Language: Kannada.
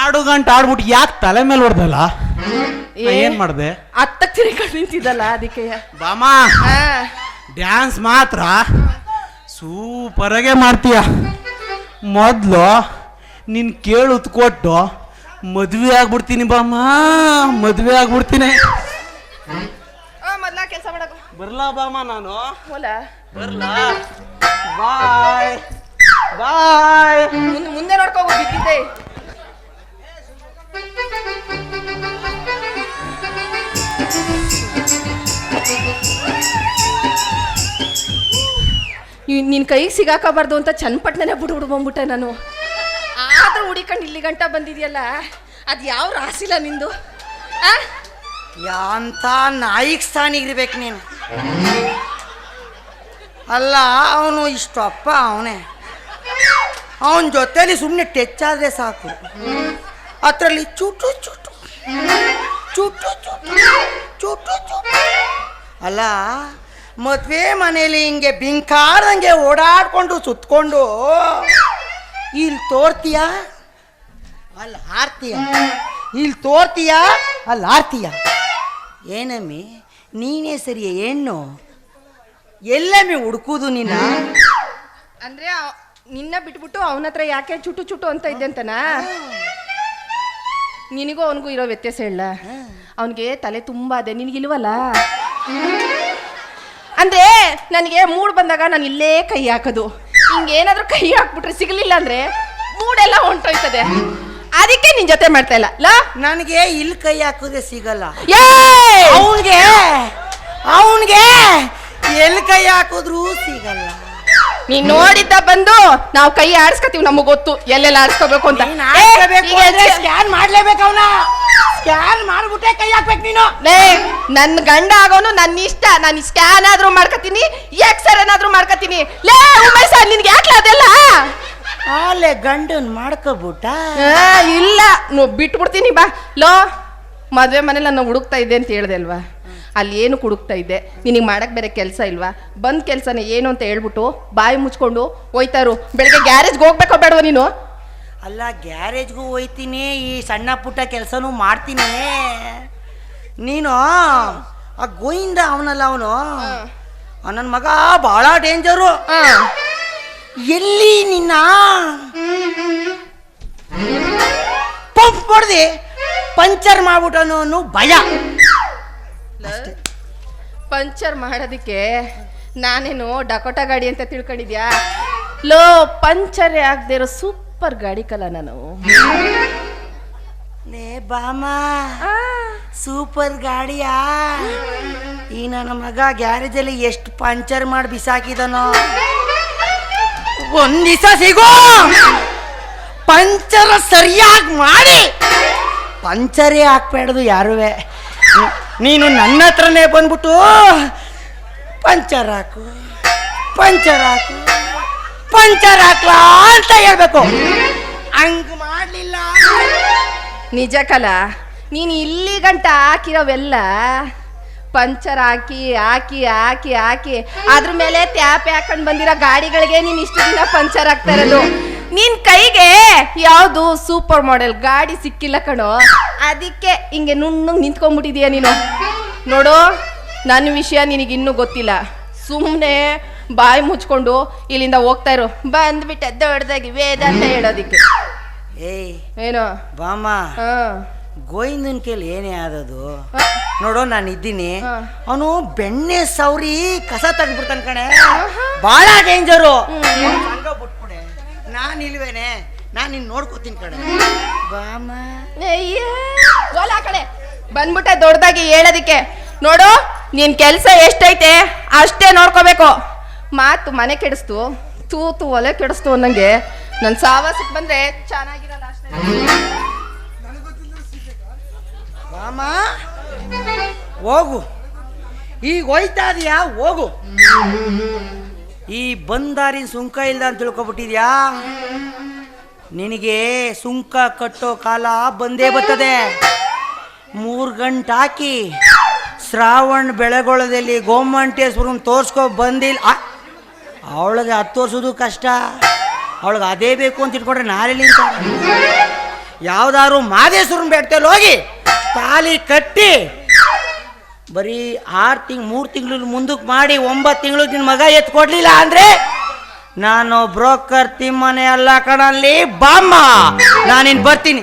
ಆಡು ಗಂಟ ಆಡ್ಬಿಟ್ಟು ಯಾಕೆ ತಲೆ ಮೇಲೆ ಹೊಡೆದಲ್ಲ? ಏನ್ ಮಾಡ್ದೆ? ಅತ್ತಕ್ಕೆ ತಿರ್ಕೊಂಡು ನಿಂತಿದ್ದಲ್ಲ ಅದಕ್ಕೆ ಬಾಮ ಡ್ಯಾನ್ಸ್ ಮಾತ್ರ ಸೂಪರಾಗೆ ಮಾಡ್ತೀಯ. ಮೊದಲು ನಿನ್ ಕೇಳು ಕೊಟ್ಟು ಮದುವೆ ಆಗ್ಬಿಡ್ತೀನಿ ಬಾಮ ಮದುವೆ ಆಗ್ಬಿಡ್ತೀನಿ. ಕೆಲಸ ಮಾಡಕ. ಬರ್ಲಾ ಬಾಮ ನಾನು? ಬರ್ಲಾ? ಬಾಯ್ ಬಾಯ್. ಮುಂದೆ ನೋಡ್ಕೋ ಬಿದ್ದಿದ್ದೆ ನಿನ್ನ ಕೈಗೆ ಸಿಗಾಕಬಾರ್ದು ಅಂತ ಚನ್ನಪಟ್ಟಣನೇ ಬಿಡು ಬಿಡು ಬಂದ್ಬಿಟ್ಟೆ ನಾನು. ಆದ್ರೂ ಹುಡಿಕೊಂಡು ಇಲ್ಲಿ ಗಂಟ ಬಂದಿದ್ಯಲ್ಲ ಅದು ಯಾವ ರಾಸಿಲ್ಲ ನಿಂದು? ಆ? ಯಾಂತ ಸ್ಥಾನ ಸ್ಥಾನಿಗಿರ್ಬೇಕು ನೀನು? ಅಲ್ಲ ಅವನು ಇಷ್ಟಪ್ಪ ಅವನೇ. ಅವನ ಜೊತೆಲಿ ಸುಮ್ಮನೆ ಟಚ್ ಆದರೆ ಸಾಕು. ಅದರಲ್ಲಿ ಚುಟು ಚುಟು ಚುಟು ಚುಟು ಚುಟು ಚುಟು. ಅಲ್ಲ, ಮದುವೆ ಮನೇಲಿ ಹಿಂಗೆ ಬಿಂಕಾರ್ದಂಗೆ ಓಡಾಡ್ಕೊಂಡು ಸುತ್ಕೊಂಡು ಇಲ್ಲಿ ತೋರ್ತೀಯ? ಅಲ್ಲಿ ಹಾರ್ತೀಯ ಇಲ್ಲಿ ತೋರ್ತೀಯ? ಅಲ್ಲಿ ಹಾರ್ತೀಯ ಏನಮ್ಮಿ, ನೀನೇ ಸರಿಯ, ಹೆಣ್ಣು? ಎಲ್ಲಮ್ಮಿ ಹುಡುಕುದು ನಿನ್ನ? ಅಂದರೆ ನಿನ್ನ ಬಿಟ್ಬಿಟ್ಟು ಅವನ ಹತ್ರ ಯಾಕೆ ಚುಟು ಚುಟು ಅಂತ ಇದ್ದೆ ಅಂತನಾ? ನಿನಗೂ ಅವನಿಗೂ ಇರೋ ವ್ಯತ್ಯಾಸ ಹೇಳ. ಅವನಿಗೆ ತಲೆ ತುಂಬ ಅದೇ. ನಿನಗಿಲ್ವಲ್ಲ? ಅಂದ್ರೆ ನನಗೆ ಮೂಡ್ ಬಂದಾಗ ನಾನು ಇಲ್ಲೇ ಕೈ ಹಾಕೋದು. ಹಿಂಗೇನಾದ್ರೂ ಕೈ ಹಾಕ್ಬಿಟ್ರೆ ಸಿಗಲಿಲ್ಲ ಅಂದ್ರೆ ಮೂಡೆಲ್ಲ ಹೊಂಟೋಯ್ತದೆ. ಅದಕ್ಕೆ ನಿನ್ ಜೊತೆ ಮಾಡ್ತಾ ಇಲ್ಲ. ಲಾ. ನನಗೆ ಇಲ್ಲಿ ಕೈ ಹಾಕೋದೇ ಸಿಗಲ್ಲ. ಏ ಅವನಿಗೆ ಅವನಿಗೆ ಎಲ್ಲಿ ಕೈ ಹಾಕಿದ್ರೂ ಸಿಗಲ್ಲ. ನೀನ್ ನೋಡಿದ್ದ ಬಂದು ನಾವು ಕೈ ಆಡ್ಸ್ಕತೀವಿ ನಮಗ್ ಗೊತ್ತು. ಎಲ್ಲೆಲ್ಲ ಆಡ್ಸ್ಕೋಬೇಕು ಅಂತ. ಸ್ಕ್ಯಾನ್ ಮಾಡ್ಲೇಬೇಕು ಅವನ. ಸ್ಕ್ಯಾನ್ ಮಾಡ್ಬಿಟ್ಟೆ ಕೈ ಹಾಕ್ಬೇಕು ನೀನು. ಲೇ ನನ್ ಗಂಡ ಆಗೋನು ನನ್ನ ಇಷ್ಟ. ನಾನು ಸ್ಕ್ಯಾನ್ ಆದ್ರೂ ಮಾಡ್ಕತೀನಿ ಎಕ್ಸರ್ ಏನಾದ್ರೂ ಮಾಡ್ಕತೀನಿ ಲೇ ಸರ್ ನಿನ್ಗೆ ಯಾಕೆ ಅದೆಲ್ಲ? ಅಲ್ಲೇ ಗಂಡನ್ ಮಾಡ್ಕೋಬಿಟ್ಟ? ಇಲ್ಲ. ನೋ ಬಿಟ್ಬಿಡ್ತೀನಿ ಬಾ. ಲೋ ಮದ್ವೆ ಮನೇಲಿ ನಾನು ಹುಡುಕ್ತಾ ಇದ್ದೆ ಅಂತ ಹೇಳ್ದೆ ಅಲ್ವಾ? ಅಲ್ಲಿ ಏನು ಹುಡುಕ್ತಾ ಇದ್ದೆ? ನಿನಗೆ ಮಾಡೋಕ್ಕೆ ಬೇರೆ ಕೆಲಸ ಇಲ್ವಾ? ಬಂದ ಕೆಲಸನೇ ಏನು ಅಂತ ಹೇಳ್ಬಿಟ್ಟು ಬಾಯಿ ಮುಚ್ಕೊಂಡು ಹೋಯ್ತಾರು ಬೆಳಗ್ಗೆ ಗ್ಯಾರೇಜ್ಗೆ ಹೋಗ್ಬೇಕೋ ಬೇಡವ ನೀನು? ಅಲ್ಲ ಗ್ಯಾರೇಜ್ಗೂ ಹೋಯ್ತೀನಿ. ಈ ಸಣ್ಣ ಪುಟ್ಟ ಕೆಲಸನೂ ಮಾಡ್ತೀನಿ ನೀನು ಆ ಗೋಯಿಂದ ಅವನಲ್ಲ ಅವನು? ನನ್ನ ಮಗ ಬಹಳ ಡೇಂಜರು. ಎಲ್ಲಿ ನಿನ್ನ? ಪಂಪ್ ಹೊಡೆದಿ ಪಂಚರ್ ಮಾಡ್ಬಿಟ್ಟನು ಭಯ. ಪಂಚರ್ ಮಾಡೋದಕ್ಕೆ ನಾನೇನು ಡಕೋಟಾ ಗಾಡಿ ಅಂತ ತಿಳ್ಕೊಂಡಿದ್ಯಾ? ಲೋ ಪಂಚರ್ ಆಗದೆ ಇರೋ ಸೂಪರ್ ಗಾಡಿ ಕಲ ನಾನು. ಲೇ ಬಾಮಾ ಸೂಪರ್ ಗಾಡಿಯಾ? ಈ ನನ್ನ ಮಗ ಗ್ಯಾರೇಜಲ್ಲಿ ಎಷ್ಟು ಪಂಚರ್ ಮಾಡಿ ಬಿಸಾಕಿದನೋ? ಒಂದ್ ದಿವಸ ಸಿಗೋ. ಪಂಚರ್ ಸರಿಯಾಗಿ ಮಾಡಿ. ಪಂಚರೇ ಹಾಕ್ಬೇಡ್ದು ಯಾರುವೆ. ನೀನು ನನ್ನ ಹತ್ರನೇ ಬಂದ್ಬಿಟ್ಟು ಪಂಚರ್ ಹಾಕು ಪಂಚರ್ ಹಾಕು, ಪಂಚರ್ ಅಂತ ಹೇಳ್ಬೇಕು. ಹಂಗ್ ಮಾಡ್ಲಿಲ್ಲ. ನಿಜ ಕಲ, ನೀನು ಇಲ್ಲಿ ಗಂಟ ಹಾಕಿರೋವೆಲ್ಲ ಪಂಚರ್ ಹಾಕಿ ಹಾಕಿ ಹಾಕಿ ಹಾಕಿ, ಅದ್ರ ಮೇಲೆ ಟ್ಯಾಪ್ ಹಾಕೊಂಡು ಬಂದಿರೋ ಗಾಡಿಗಳಿಗೆ ನೀನ್ ಇಷ್ಟು ದಿನ ಪಂಚರ್ ಹಾಕ್ತಾ ಇರೋದು. ನಿನ್ ಕೈಗೆ ಯಾವುದು ಸೂಪರ್ ಮಾಡೆಲ್ ಗಾಡಿ ಸಿಕ್ಕಿಲ್ಲ ಕಣೋ. ಅದಕ್ಕೆ ಹಿಂಗೆ ನುಣ್ಣಗೆ ನಿಂತ್ಕೊಂಡ್ಬಿಟ್ಟಿದೀಯ ನೀನು. ನೋಡು ನನ್ನ ವಿಷಯ ನಿನಗಿನ್ನೂ ಗೊತ್ತಿಲ್ಲ. ಸುಮ್ಮನೆ ಬಾಯಿ ಮುಚ್ಕೊಂಡು ಇಲ್ಲಿಂದ ಹೋಗ್ತಾ ಇರು. ಬಂದ್ಬಿಟ್ಟೆ ದೊಡ್ಡದಾಗಿ ವೇದ ಅಂತ ಹೇಳೋದಿಕ್ಕೆ. ಏಯ್ ಏನೋ? ಬಾಮ ಗೋಯಿಂದನ ಕೈಲಿ ಕೇಳಿ ಏನೇ ಆದದು ನೋಡು ನಾನು ಇದ್ದೀನಿ ಅವನು ಬೆಣ್ಣೆ ಸೌರಿ ಕಸ ತೆಗ್ದ್ಬಿಡ್ತಾನೆ ಕಣೆ. ಬಹಳ ಡೇಂಜರು ನಾನು ಇಲ್ವೇನೆ ನಾನು ನಿನ್ನ ನೋಡ್ಕೋತೀನಿ ಕಣೆ. ಬಾಮ ಆ ಕಡೆ. ಬಂದ್ಬಿಟ್ಟೆ ದೊಡ್ಡದಾಗಿ ಹೇಳೋದಿಕ್ಕೆ. ನೋಡು ನಿನ್ ಕೆಲಸ ಎಷ್ಟೈತೆ ಅಷ್ಟೇ ನೋಡ್ಕೋಬೇಕು. ಮಾತು ಮನೆ ಕೆಡಿಸ್ತು ತೂತು ಒಲೆ ಕೆಡಿಸ್ತು ಅನ್ನಂಗೆ. ನನ್ನ ಸಾವಾಸಕ್ಕೆ ಬಂದ್ರೆ ಚೆನ್ನಾಗಿರಲ್ಲ ಅಷ್ಟೇ. ಬಾಮ ಹೋಗು. ಈಗ ಹೋಯ್ತಾ ಇದೀಯಾ? ಹೋಗು. ಈ ಬಂದಾರಿನ ಸುಂಕ ಇಲ್ಲ ಅಂತ ತಿಳ್ಕೊಬಿಟ್ಟಿದ್ಯಾ? ನಿನಗೆ ಸುಂಕ ಕಟ್ಟೋ ಕಾಲ ಬಂದೇ ಬರ್ತದೆ. ಮೂರು ಗಂಟೆ ಹಾಕಿ ಶ್ರಾವಣ ಬೆಳಗೊಳದಲ್ಲಿ ಗೋಮಂಟೇಶ್ವರನ್ ತೋರಿಸ್ಕೊ ಬಂದಿಲ್ಲ ಅವಳಿಗೆ ಹತ್ತು ತೋರಿಸೋದು ಕಷ್ಟ. ಅವಳಿಗೆ ಅದೇ ಬೇಕು ಅಂತ ಇಟ್ಕೊಂಡ್ರೆ ನಾಳೆ ಯಾವ್ದಾದ್ರು ಮಾದೇಶ್ವರನ ಬೆಟ್ಟದಲ್ಲಿ ಹೋಗಿ ತಾಲಿ ಕಟ್ಟಿ ಬರೀ ಆರು ತಿಂಗ್, ಮೂರು ತಿಂಗಳು ಮುಂದಕ್ಕೆ ಮಾಡಿ ಒಂಬತ್ತು ತಿಂಗಳು ನಿನ್ನ ಮಗ ಎತ್ಕೊಡ್ಲಿಲ್ಲ ಅಂದ್ರೆ ನಾನು ಬ್ರೋಕರ್ ತಿಮ್ಮನೆ ಅಲ್ಲ ಕಣಲ್ಲಿ ಬಾಮ್ಮ. ನಾನಿನ್ ಬರ್ತೀನಿ.